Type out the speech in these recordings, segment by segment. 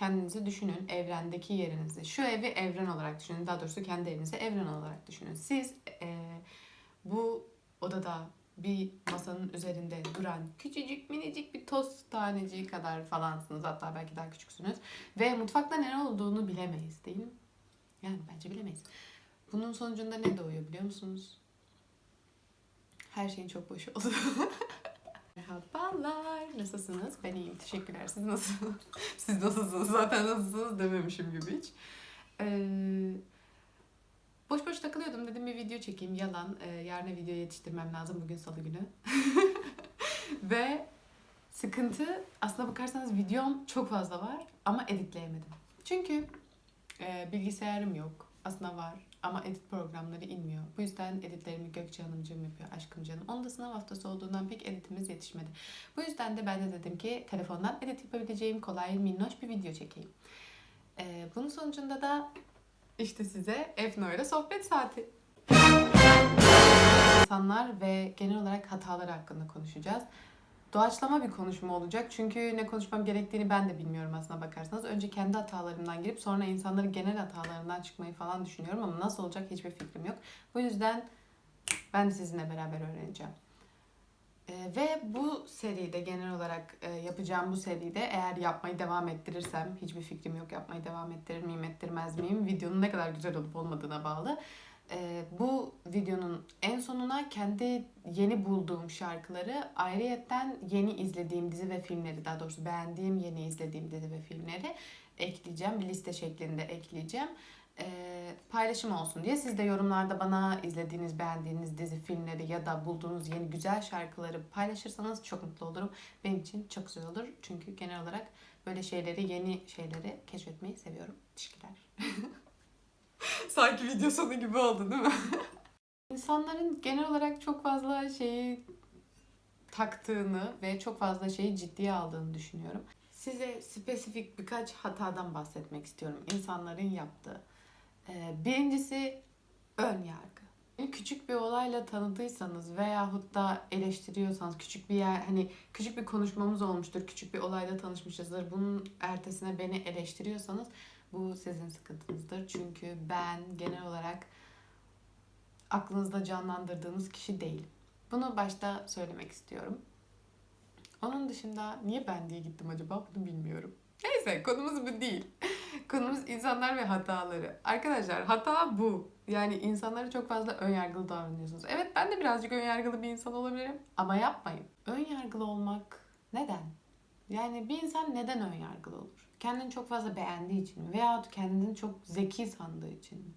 kendinizi düşünün. Evrendeki yerinizi. Şu evi evren olarak düşünün. Daha doğrusu kendi evinizi evren olarak düşünün. Siz e, bu odada bir masanın üzerinde duran küçücük minicik bir toz taneciği kadar falansınız. Hatta belki daha küçüksünüz. Ve mutfakta ne olduğunu bilemeyiz değil mi? Yani bence bilemeyiz. Bunun sonucunda ne doğuyor biliyor musunuz? Her şeyin çok boş oldu. Merhabalar. Nasılsınız? Ben iyiyim. Teşekkürler. Siz nasılsınız? Siz nasılsınız? Zaten nasılsınız dememişim gibi hiç. Ee, boş boş takılıyordum. Dedim bir video çekeyim. Yalan. Ee, yarına video yetiştirmem lazım. Bugün salı günü. Ve sıkıntı aslına bakarsanız videom çok fazla var ama editleyemedim. Çünkü e, bilgisayarım yok. Aslında var ama edit programları inmiyor. Bu yüzden editlerimi Gökçe Hanımcığım yapıyor, aşkım canım. Onun da sınav haftası olduğundan pek editimiz yetişmedi. Bu yüzden de ben de dedim ki telefondan edit yapabileceğim kolay, minnoş bir video çekeyim. Ee, bunun sonucunda da işte size Efno ile sohbet saati. İnsanlar ve genel olarak hatalar hakkında konuşacağız. Doğaçlama bir konuşma olacak. Çünkü ne konuşmam gerektiğini ben de bilmiyorum aslına bakarsanız. Önce kendi hatalarımdan girip sonra insanların genel hatalarından çıkmayı falan düşünüyorum ama nasıl olacak hiçbir fikrim yok. Bu yüzden ben de sizinle beraber öğreneceğim. Ee, ve bu seride genel olarak e, yapacağım bu seride eğer yapmayı devam ettirirsem hiçbir fikrim yok yapmayı devam ettirir miyim ettirmez miyim videonun ne kadar güzel olup olmadığına bağlı. Ee, bu videonun en sonuna kendi yeni bulduğum şarkıları ayrıyetten yeni izlediğim dizi ve filmleri daha doğrusu beğendiğim yeni izlediğim dizi ve filmleri ekleyeceğim. Bir liste şeklinde ekleyeceğim. Ee, paylaşım olsun diye siz de yorumlarda bana izlediğiniz, beğendiğiniz dizi, filmleri ya da bulduğunuz yeni güzel şarkıları paylaşırsanız çok mutlu olurum. Benim için çok güzel olur. Çünkü genel olarak böyle şeyleri, yeni şeyleri keşfetmeyi seviyorum. Teşekkürler. Sanki video sonu gibi oldu değil mi? İnsanların genel olarak çok fazla şeyi taktığını ve çok fazla şeyi ciddiye aldığını düşünüyorum. Size spesifik birkaç hatadan bahsetmek istiyorum insanların yaptığı. Ee, Birincisi ön yargı. Küçük bir olayla tanıdıysanız veyahut da eleştiriyorsanız küçük bir yer hani küçük bir konuşmamız olmuştur, küçük bir olayla tanışmışızdır. Bunun ertesine beni eleştiriyorsanız bu sizin sıkıntınızdır. Çünkü ben genel olarak aklınızda canlandırdığınız kişi değilim. Bunu başta söylemek istiyorum. Onun dışında niye ben diye gittim acaba bunu bilmiyorum. Neyse konumuz bu değil. konumuz insanlar ve hataları. Arkadaşlar hata bu. Yani insanlara çok fazla önyargılı davranıyorsunuz. Evet ben de birazcık önyargılı bir insan olabilirim ama yapmayın. Önyargılı olmak neden? Yani bir insan neden önyargılı olur? Kendini çok fazla beğendiği için? Veyahut kendini çok zeki sandığı için?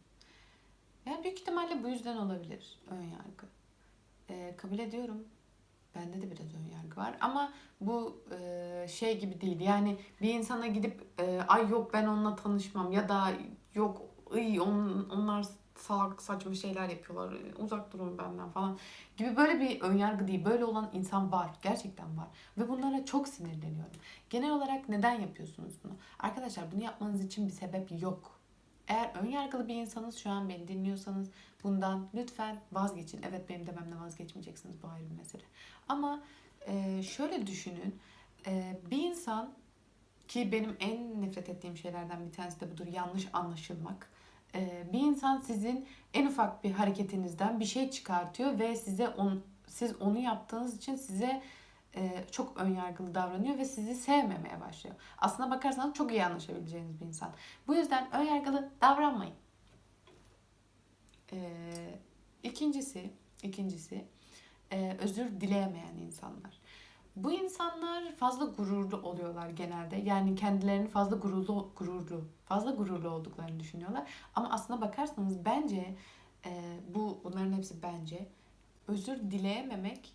Yani büyük ihtimalle bu yüzden olabilir önyargı. Ee, kabul ediyorum. Bende de biraz önyargı var ama bu e, şey gibi değil. Yani bir insana gidip e, ay yok ben onunla tanışmam ya da yok ıy on, onlar salak saçma şeyler yapıyorlar uzak durun benden falan gibi böyle bir önyargı değil. Böyle olan insan var. Gerçekten var. Ve bunlara çok sinirleniyorum. Genel olarak neden yapıyorsunuz bunu? Arkadaşlar bunu yapmanız için bir sebep yok. Eğer önyargılı bir insanız şu an beni dinliyorsanız bundan lütfen vazgeçin. Evet benim dememle vazgeçmeyeceksiniz bu ayrı bir mesele. Ama e, şöyle düşünün. E, bir insan ki benim en nefret ettiğim şeylerden bir tanesi de budur. Yanlış anlaşılmak. E, bir insan sizin en ufak bir hareketinizden bir şey çıkartıyor ve size on, siz onu yaptığınız için size e, çok önyargılı davranıyor ve sizi sevmemeye başlıyor. Aslına bakarsanız çok iyi anlaşabileceğiniz bir insan. Bu yüzden önyargılı davranmayın. E, ikincisi, ikincisi özür dileyemeyen insanlar. Bu insanlar fazla gururlu oluyorlar genelde. Yani kendilerini fazla gururlu, gururlu, fazla gururlu olduklarını düşünüyorlar. Ama aslına bakarsanız bence e, bu bunların hepsi bence özür dileyememek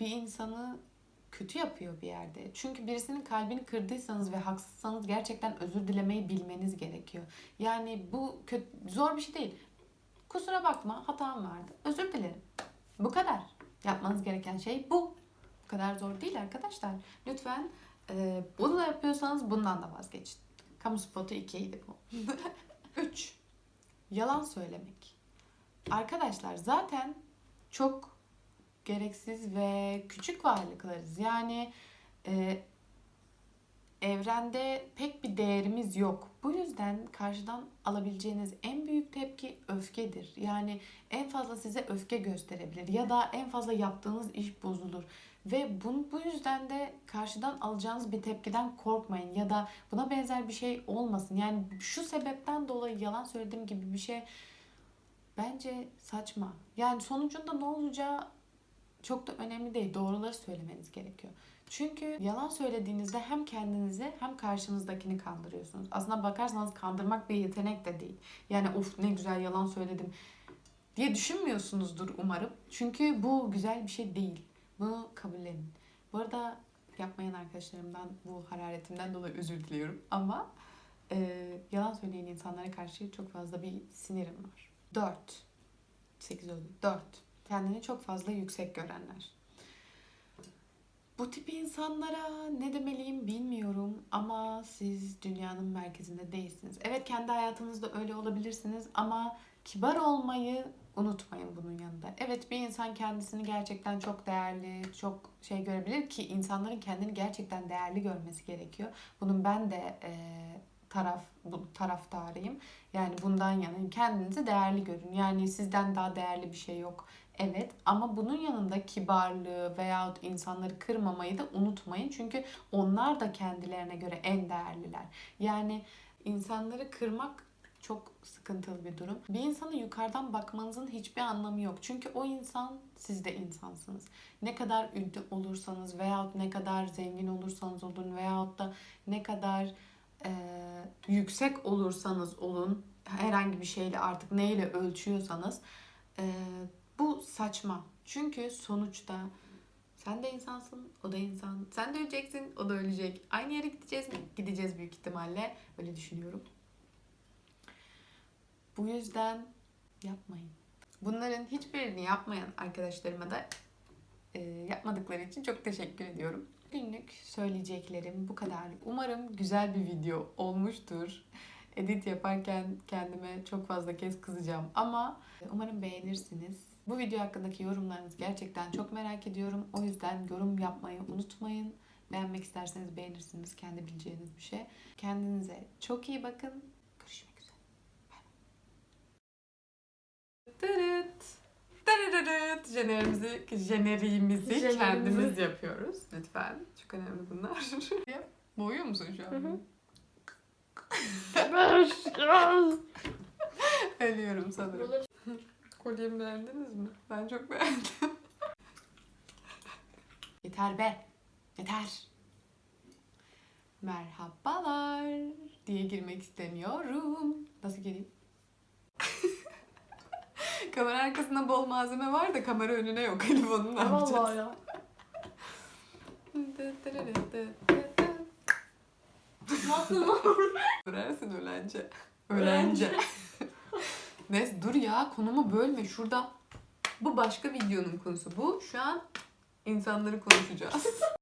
bir insanı kötü yapıyor bir yerde. Çünkü birisinin kalbini kırdıysanız ve haksızsanız gerçekten özür dilemeyi bilmeniz gerekiyor. Yani bu kötü, zor bir şey değil. Kusura bakma hatam vardı. Özür dilerim. Bu kadar. Yapmanız gereken şey bu. Bu kadar zor değil arkadaşlar. Lütfen e, bunu da yapıyorsanız bundan da vazgeçin. Kamu spotu 2 idi bu. 3. Yalan söylemek. Arkadaşlar zaten çok gereksiz ve küçük varlıklarız. Yani e, evrende pek bir değerimiz yok. Bu yüzden karşıdan alabileceğiniz en büyük tepki öfkedir. Yani en fazla size öfke gösterebilir ya da en fazla yaptığınız iş bozulur. Ve bu, bu yüzden de karşıdan alacağınız bir tepkiden korkmayın ya da buna benzer bir şey olmasın. Yani şu sebepten dolayı yalan söylediğim gibi bir şey bence saçma. Yani sonucunda ne olacağı çok da önemli değil. Doğruları söylemeniz gerekiyor. Çünkü yalan söylediğinizde hem kendinizi hem karşınızdakini kandırıyorsunuz. Aslına bakarsanız kandırmak bir yetenek de değil. Yani of ne güzel yalan söyledim diye düşünmüyorsunuzdur umarım. Çünkü bu güzel bir şey değil. Bunu kabullenin. Bu arada yapmayan arkadaşlarımdan bu hararetimden dolayı özür diliyorum. Ama e, yalan söyleyen insanlara karşı çok fazla bir sinirim var. 4. 8 oldu. 4. Kendini çok fazla yüksek görenler. Bu tip insanlara ne demeliyim bilmiyorum ama siz dünyanın merkezinde değilsiniz. Evet kendi hayatınızda öyle olabilirsiniz ama kibar olmayı unutmayın. Evet bir insan kendisini gerçekten çok değerli, çok şey görebilir ki insanların kendini gerçekten değerli görmesi gerekiyor. Bunun ben de e, taraf bu taraftarıyım. Yani bundan yanayım. Kendinizi değerli görün. Yani sizden daha değerli bir şey yok. Evet ama bunun yanında kibarlığı veyahut insanları kırmamayı da unutmayın. Çünkü onlar da kendilerine göre en değerliler. Yani insanları kırmak çok sıkıntılı bir durum. Bir insana yukarıdan bakmanızın hiçbir anlamı yok. Çünkü o insan siz de insansınız. Ne kadar ünlü olursanız veyahut ne kadar zengin olursanız olun veyahut da ne kadar e, yüksek olursanız olun herhangi bir şeyle artık neyle ölçüyorsanız e, bu saçma. Çünkü sonuçta sen de insansın, o da insan. Sen de öleceksin, o da ölecek. Aynı yere gideceğiz mi? Gideceğiz büyük ihtimalle. Öyle düşünüyorum. Bu yüzden yapmayın. Bunların hiçbirini yapmayan arkadaşlarıma da e, yapmadıkları için çok teşekkür ediyorum. Günlük söyleyeceklerim bu kadar. Umarım güzel bir video olmuştur. Edit yaparken kendime çok fazla kez kızacağım ama umarım beğenirsiniz. Bu video hakkındaki yorumlarınızı gerçekten çok merak ediyorum. O yüzden yorum yapmayı unutmayın. Beğenmek isterseniz beğenirsiniz. Kendi bileceğiniz bir şey. Kendinize çok iyi bakın. Tırıt. Tırırırıt. Jenerimizi, jeneriğimizi Jenerimizi. kendimiz yapıyoruz. Lütfen. Çok önemli bunlar. Boğuyor musun şu an? Hı hı. Ölüyorum sanırım. Kolyemi beğendiniz mi? Ben çok beğendim. Yeter be. Yeter. Merhabalar diye girmek istemiyorum. Nasıl gireyim? Kamera arkasında bol malzeme var da kamera önüne yok. Elif onu ne yapacağız? Vallahi ya. Nasıl olur? Ölersin ölence. Ölence. Neyse dur ya konumu bölme şurada. Bu başka videonun konusu. Bu şu an insanları konuşacağız.